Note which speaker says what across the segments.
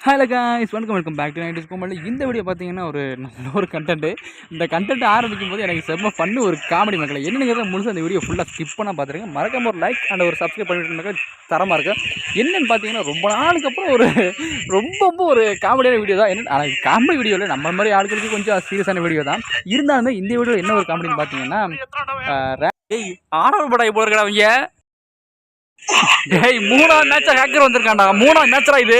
Speaker 1: Hello guys வணக்கம் welcome back to nineties Komal இந்த video பார்த்தீங்கன்னா ஒரு நல்ல ஒரு கண்டென்ட்டு இந்த கண்டென்ட் ஆரம்பிக்கும் போது எனக்கு செம்ம ஃபன்னு ஒரு காமெடி மக்களை. என்னங்கிறத முழுசாக அந்த வீடியோ ஃபுல்லாக ஸ்கிப் பண்ணால் பார்த்துருங்க மறக்காம ஒரு லைக் அண்ட் ஒரு சப்ஸ்கிரைப் பண்ணிட்டு மக்கள் தரமாக இருக்கும். என்னன்னு பார்த்தீங்கன்னா ரொம்ப நாளுக்கு அப்புறம் ஒரு ரொம்ப ரொம்ப ஒரு காமெடியான வீடியோ தான். என்ன ஆனால் காமெடி வீடியோவில் நம்ம மாதிரி ஆட்களுக்கு கொஞ்சம் சீரியஸான வீடியோ தான். இருந்தாலுமே இந்த வீடியோ என்ன ஒரு காமெடின்னு பார்த்தீங்கன்னா ஆடவர் ரே- டேய் படம் இப்போ இருக்கிற அவங்க டேய் மூணாவது மேட்சாக ஹேக்கர் வந்திருக்காண்டா மூணாவது மேட்சரா இது.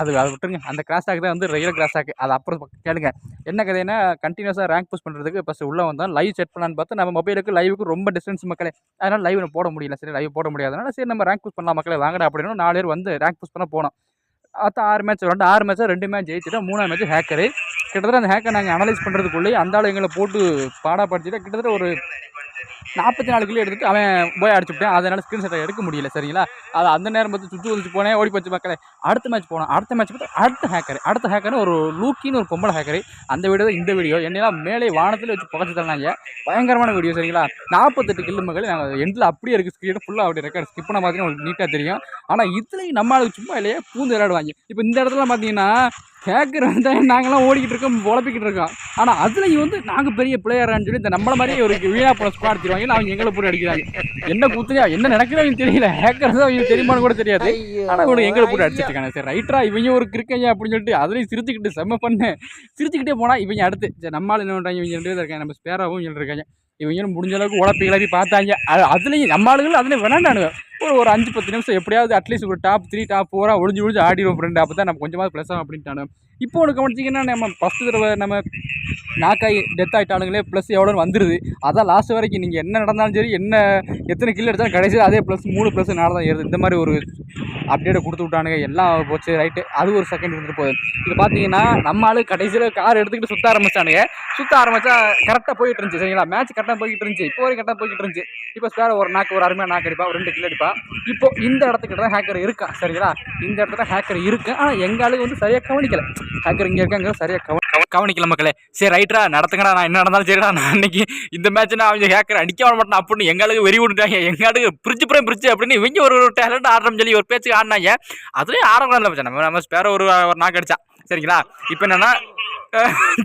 Speaker 1: அது அதை விட்டுருங்க. அந்த கிராஸ் ஆக் தான் வந்து ரெகுலர் கிராஸ் ஆக் அது அப்புறம் கேளுங்க. என்ன கதைன்னா கண்டினியூஸாக ரேங்க் புஷ் பண்ணுறதுக்கு ஃபஸ்ட் உள்ளே வந்தால் லைவ் செட் பண்ணலான்னு பார்த்தா நம்ம மொபைலுக்கு லைவுக்கு ரொம்ப டிஸ்டன்ஸ் மக்களே. அதனால் லைவ் போட முடியல. சரி லைவ் போட முடியாதனால சரி நம்ம ரேங்க் புஷ் பண்ணலாம் மக்களே. வாங்கடா அப்படின்னு நாலு பேர் வந்து ரேங்க் புஷ் பண்ண போனோம். அத்த ஆறு மேட்ச் விளாண்டு ஆறு மேட்ச் ரெண்டு மேட்ச் ஜெயிச்சுட்டு மூணாவது மேட்ச் ஹேக்கரு கிட்டத்தட்ட அந்த ஹேக்கர் நாங்கள் அனலைஸ் பண்ணுறதுக்குள்ளேயே அந்த ஆள் எங்களை போட்டு பாடாப்படுத்திட்டு கிட்டத்தட்ட ஒரு நாற்பத்தி நாலு கிலோ எடுத்துட்டு அவன் போய் அடிச்சுட்டேன் அதனால ஸ்க்ரீன்ஷாட்டை எடுக்க முடியல சரிங்களா? அது அந்த நேரம் பார்த்து சுற்றி வந்துச்சு போனேன். ஓடி போச்சு மக்களே. அடுத்த மேட்ச் போனோம். அடுத்த மேட்ச் பார்த்து அடுத்த ஹேக்கர் அடுத்த ஹேக்கர் ஒரு லூக்கின்னு ஒரு பொம்பளை ஹேக்கர் அந்த வீடியோ தான் இந்த வீடியோ என்னெல்லாம் மேலே வானத்தில் வச்சு புகச்சு தரலாங்க பயங்கரமான வீடியோ சரிங்களா? நாற்பத்தெட்டு கிலோ மக்கள் நாங்கள் எண்டில் அப்படியே இருக்குது ஸ்க்ரீன் ஃபுல்லாக அப்படி ரெக்கார்ட் ஸ்கிப் பண்ண பார்த்தீங்கன்னா உங்களுக்கு நீட்டாக தெரியும். ஆனால் இதுலேயும் நம்ம ஆளுக்கு சும்மா இல்லையே பூந்து விளையாடுவாங்க. இப்போ இந்த இடத்துல பார்த்தீங்கன்னா ஹேக்கர் வந்து நாங்களாம் ஓடிக்கிட்டு இருக்கோம் உழப்பிக்கிட்டு இருக்கோம். ஆனால் அதுலேயும் வந்து நாங்கள் பெரிய பிளேயரான்னு சொல்லி இந்த நம்மள மாதிரியே ஒரு வீணா போன ஸ்குவாட் அடிச்சிருவாங்க. அவங்க எங்களை போட்டு அடிக்கிறாங்க. என்ன கூத்துலையா என்ன நடக்குதுன்னு தெரியல. ஹேக்கர் தான் அவங்க தெரியுமான்னு கூட தெரியாது. ஆனால் இவங்க எங்களை போட்டு அடிச்சிட்டு இருக்காங்க சரி ரைட்டரா இவங்க ஒரு கிறுக்கையா அப்படின்னு சொல்லிட்டு அதுலேயும் சிரிச்சுக்கிட்டு செம்ம பண்ணு சிரிச்சுக்கிட்டே போனால் இவங்க அடுத்து. சரி நம்மளால் என்ன பண்ணுறாங்க இவங்க ரெண்டு இருக்காங்க. நம்ம இவங்க இருக்காங்க. இவங்களும் முடிஞ்ச அளவுக்கு உழப்பி கிளப்பி பார்த்தாங்க. அது அதுலேயும் நம்ம ஆளுகள் அதுலேயும் விளாண்டானுங்க ஒரு ஒரு அஞ்சு பத்து நிமிஷம் எப்படியாவது அட்லீஸ்ட் ஒரு டாப் த்ரீ டாப் ஃபோராக ஒழிஞ்சு ஒழிஞ்சு ஆடிடுவோம் ஃப்ரெண்டு அப்போ தான் நம்ம கொஞ்சமாவது ப்ளஸ் ஆகும் அப்படின்ட்டானு இப்போ ஒன்று கவனிச்சிங்கன்னா நம்ம ஃபஸ்ட்டு தடவை நம்ம நாக்காகி டெத் ஆகிட்டானுங்களே ப்ளஸ் எவ்வளோன்னு வந்துடுது அதான் லாஸ்ட் வரைக்கும் நீங்கள் என்ன நடந்தாலும் சரி என்ன எத்தனை கில் எடுத்தாலும் கடைசியில் அதே ப்ளஸ் மூணு ப்ளஸ் நாலு தான் ஏறுது. இந்த மாதிரி ஒரு அப்டேட்டை கொடுத்து விட்டானுங்க. எல்லாம் போச்சு ரைட்டு அது ஒரு செகண்ட் இருந்துட்டு போகுது. இது பார்த்தீங்கன்னா நம்ம ஆளு கடைசியில் கார் எடுத்துக்கிட்டு சுற்ற ஆரம்பிச்சானுங்க. சுற்ற ஆரம்பிச்சா கரெக்டாக போயிட்டு இருந்துச்சு சரிங்களா? மேட்ச் கரெக்டாக போய்கிட்டு இருந்துச்சு. இப்போ வரைக்கும் கரெக்டாக போய்கிட்டு இருந்துச்சு. இப்போ சார் ஒரு நாக்கு ஒரு அருமையாக நாக்கு அடிப்பா ஒரு ரெண்டு கில் அடிப்பா. இப்போ இந்த இடத்துக்கிட்ட தான் ஹேக்கர் இருக்கா சரிங்களா? இந்த இடத்துல ஹேக்கர் இருக்கு. ஆனால் எங்கள் ஆளுக்கு வந்து சரியாக கவனிக்கல. ஹேக்கர் இங்கே இருக்காங்க சரியாக கவனி கவனிக்கல மக்களே. சரி ரைட்ரா நடத்துங்கடா நான் என்ன நடந்தாலும் சரிடா நான் அன்னைக்கு இந்த மேட்ச் நான் அவங்க ஹேக்கர் அடிக்க மாட்டேன் அப்படின்னு எங்களுக்கு வெறி விட்டுட்டாங்க. எங்க ஆளுக்கு பிரிச்சு புறம் பிரிச்சு அப்படின்னு இவங்க ஒரு டேலண்ட் ஆடுறோம் சொல்லி ஒரு பேச்சுக்கு ஆடினாங்க. அதுலேயும் ஆடக்கூடாது இல்லை நம்ம நம்ம ஸ்பேர ஒரு ஒரு நாக்கு அடிச்சா. சரிங்களா? இப்போ என்னன்னா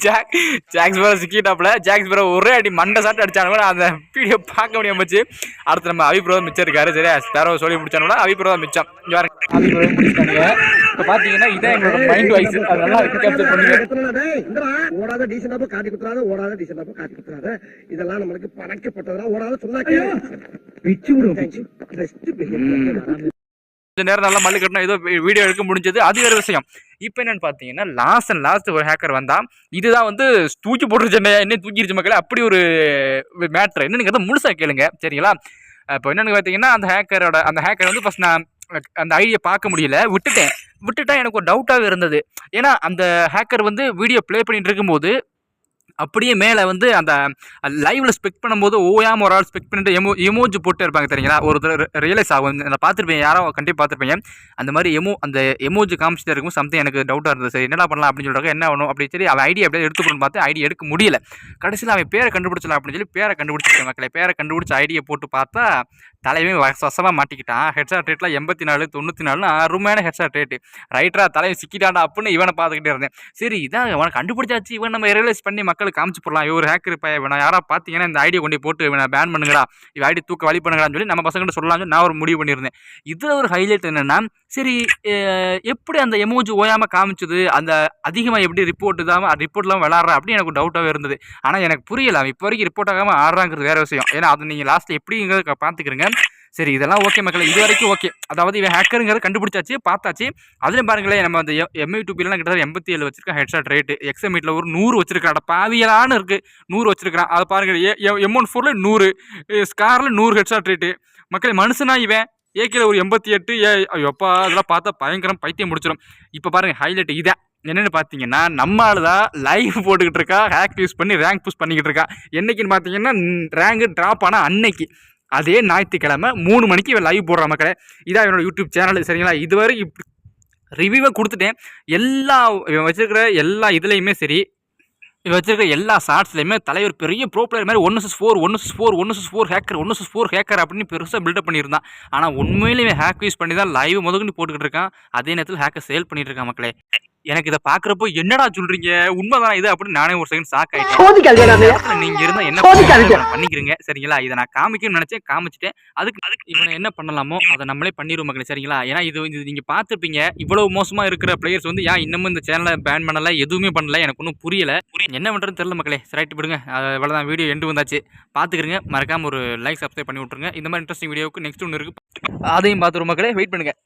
Speaker 1: ஜாக் ஜாக்ஸ் பேர சிக்கிட்டாப்புல. ஜாக்ஸ் பேர ஒரே அடி மண்டை சாட்டு அடித்தானு கூட அந்த வீடியோ பார்க்க முடியாம போச்சு. அடுத்து நம்ம அபிப்ரோதம் மிச்சம் இருக்காரு சரியா? ஸ்பேரோ சொல்லி முடிச்சானு கூட அபிப்ரோதம் மிச்சம். இங்கே வர அபிப்ரோதம் முடிச்சிட்டாங்க இப்போ பார்த்தீங்கன்னா இதான் எங்களோட மைண்ட் வாய்ஸ் அதெல்லாம் கேப்சர் பண்ணுங்க
Speaker 2: எத்தனை டேய், இந்தடா, ஓடாத டீசெண்டா போய் காட்டி குத்துறாத ஓடாத டீசெண்டா போய் காட்டி குத்துறாத. இதெல்லாம் நம்மளுக்கு பழக்கப்பட்டதா ஓடாத சொன்னா. பிச்சு விடுவோம்
Speaker 1: நேரம் நல்லா மல்லு கட்டினா ஏதோ வீடியோ எடுக்க முடிஞ்சது. அது வேறு விஷயம். இப்போ என்னன்னு பார்த்தீங்கன்னா லாஸ்ட் அண்ட் லாஸ்ட் ஒரு ஹேக்கர் வந்தா இதுதான் வந்து தூக்கி போட்டுருச்சு என்ன தூக்கிடுச்சு மக்களே அப்படி ஒரு மேட்ரு என்னன்னு முழுசாக கேளுங்க. சரிங்களா? இப்போ என்னன்னு பார்த்தீங்கன்னா அந்த ஹேக்கரோட அந்த ஹேக்கர் வந்து ஃபஸ்ட் நான் அந்த ஐடியை பார்க்க முடியல. விட்டுட்டேன். விட்டுட்டா எனக்கு ஒரு டவுட்டாகவே இருந்தது. ஏன்னா அந்த ஹேக்கர் வந்து வீடியோ ப்ளே பண்ணிட்டு இருக்கும்போது அப்படியே மேலே வந்து அந்த லைவில் ஸ்பெக்ட் பண்ணும்போது ஓயாம ஒரு ஆள் ஸ்பெக்ட் பண்ணிட்டு எமோ எமோஜி போட்டு இருப்பாங்க தெரியுங்களா? ஒரு ரியலைஸ் ஆகும். நான் பார்த்துருப்பேன் யாரோ கண்டிப்பாக பார்த்துருப்பீங்க அந்த மாதிரி எமோ அந்த எமோஜி காமிச்சிட்டு இருக்கும் சம்திங் எனக்கு டவுட்டாக இருந்தது. சரி என்னடா பண்ணலாம் அப்படின்னு சொல்கிறாங்க என்ன ஆகணும் அப்படி சரி அவன் ஐடியா அப்படியே எடுத்துக்கணும்னு பார்த்து ஐடியா எடுக்க முடியல. கடைசியில் அவன் பேரை கண்டுபிடிச்சலாம் அப்படின்னு சொல்லி பேரை கண்டுபிடிச்சிருக்கேன் மக்களை. பேரை கண்டுபிடிச்ச ஐடியை போட்டு பார்த்தா தலைவன் வசமாக மாட்டிக்கிட்டான். ஹெட்ஷாட் ரேட்டில் எண்பத்தி நாலு தொண்ணூற்றி நாலு அருமையான ஹெட்ஷாட் ரேட்டு ரைட்டரா தலைவன் சிக்கிட்டாண்டா அப்படின்னு இவனை பார்த்துக்கிட்டே இருந்தேன். சரி இதான் இவனை கண்டுபிடிச்சாச்சு. இவன் நம்ம ரியலைஸ் பண்ணி மக்களுக்கு காமிச்சு போடலாம். இவர் ஹேக்கர் பையன். வேணாம் யாராவது பார்த்தீங்கன்னா இந்த ஐடியா கொண்டு போட்டு இவனை பேன் பண்ணுங்கடா. இவன் ஐடி தூக்க வழி பண்ணுங்கடான்னு சொல்லி நம்ம பசங்கள்கிட்ட சொல்லலாம்னு நான் ஒரு முடிவு பண்ணியிருந்தேன். இதில் ஒரு ஹைலைட் என்னென்னா சரி எப்படி அந்த எமோஜி ஓயாமல் காமிச்சது? அந்த அதிகமாக எப்படி ரிப்போர்ட் இல்லாமல் ரிப்போர்ட் இல்லாமல் விளாட்றா அப்படின்னு எனக்கு டவுட்டாகவே இருந்தது. ஆனால் எனக்கு புரியல. அவன் இப்போ வரைக்கும் ரிப்போர்ட் ஆகாமல் ஆடுறாங்கிறது வேற விஷயம். ஏன்னா அது நீங்கள் லாஸ்ட்டில் எப்படிங்கிறத பார்த்துக்கிறங்க. சரி இதெல்லாம் ஓகே மக்களே. இது வரைக்கும் ஓகே அதாவது இவன் ஹேக்கருங்கிறத கண்டுபிடிச்சாச்சு பார்த்தாச்சு. அதுலேயும் பாருங்களேன் நம்ம அந்த எம்ஐ டூபிலாம் கிட்டத்தட்ட எண்பத்தி ஏழு வச்சிருக்கான் ஹெட்ஷாட் ரேட்டு எக்ஸமீட்டில் ஒரு நூறு வச்சிருக்கான். பாவியலான்னு இருக்குது நூறு வச்சிருக்கான் அதை பாருங்க. எம் ஒன் ஃபோரில் நூறு. ஸ்காரில் நூறு ஹெட்ஷாட் ரேட்டு மக்களே மனுஷனா இவன். ஏக்கில் ஒரு எண்பத்தி எட்டு ஏ ஐயோப்பா அதெல்லாம் பார்த்தா பயங்கரம் பைத்தியம் முடிச்சிடும் இப்போ பாருங்கள் ஹைலைட் இதான் என்னென்னு பார்த்தீங்கன்னா நம்ம ஆள் தான் லைவ் போட்டுக்கிட்டு இருக்கா ஹேக் யூஸ் பண்ணி ரேங்க் புஷ் பண்ணிக்கிட்டு இருக்கா. என்னைக்குன்னு பார்த்தீங்கன்னா ரேங்கு ட்ராப் ஆனால் அன்னைக்கு. அதே ஞாயிற்றுக்கிழமை மூணு மணிக்கு இவன் லைவ் போடுற மக்களே. இதான் என்னோட யூடியூப் சேனல் சரிங்களா? இதுவரை ரிவ்யூவை கொடுத்துட்டேன். எல்லா இவன் வச்சிருக்கிற எல்லா இதுலேயுமே சரி வச்சிருக்க எல்லா ஷார்ட்ஸ்லையுமே தலைவர் பெரிய ப்ரோ பிளேயர் மாதிரி ஒன்று சிஸ் ஃபோர் ஒன்று சிஸ் ஃபோர் ஒன்று சிஸ் ஃபோர் ஹேக்கர் ஒன்று சிஸ் ஃபோர் ஹேக்கர் அப்படின்னு பெருசாக பில்டப் பண்ணியிருந்தான். ஆனால் உண்மையிலேயே ஹேக் யூஸ் பண்ணி தான் லைவ் முதல்கொண்டு போட்டுக்கிட்டு இருக்கான். அதே நேரத்தில் ஹேக்கர் சேல் பண்ணிட்டு இருக்கான் மக்களே. எனக்கு இதை பார்க்குறப்போ என்னடா சொல்றீங்க? உண்மைதான் இது அப்படின்னு நானே ஒரு செகண்ட் ஷாக் ஆயிட்டேன். நீங்க இருந்தா என்ன? பண்ணிக்கிறீங்க. சரிங்களா? இதை நான் காமிக்கணும்னு நினைச்சேன். காமிச்சிட்டேன். அதுக்கு அதுக்கு இவனை என்ன பண்ணலாமோ அதை நம்மளே பண்ணிடுவோம் மக்களே. சரிங்களா? ஏன்னா இது இது நீங்க பார்த்துருப்பீங்க. இவ்வளவு மோசமா இருக்கிற பிளேயர்ஸ் வந்து ஏன் இன்னமும் இந்த சேனலை பேன் பண்ணல? எதுவுமே பண்ணல. எனக்கு ஒன்றும் புரியல. என்ன பண்ணுறதுன்னு தெரியல மக்களே. சரைட்டு விடுங்க. அவ்வளோதான் வீடியோ எண்டு வந்தாச்சு. பார்த்துக்கிறங்க மறக்காம ஒரு லைக் சப்ஸ்கிரைப் பண்ணி விட்ருங்க இந்த மாதிரி இன்ட்ரெஸ்டிங் வீடியோவுக்கு நெக்ஸ்ட் ஒன்று இருக்கு. அதையும் பார்த்துருவோம் மக்களே. வெயிட் பண்ணுங்கள்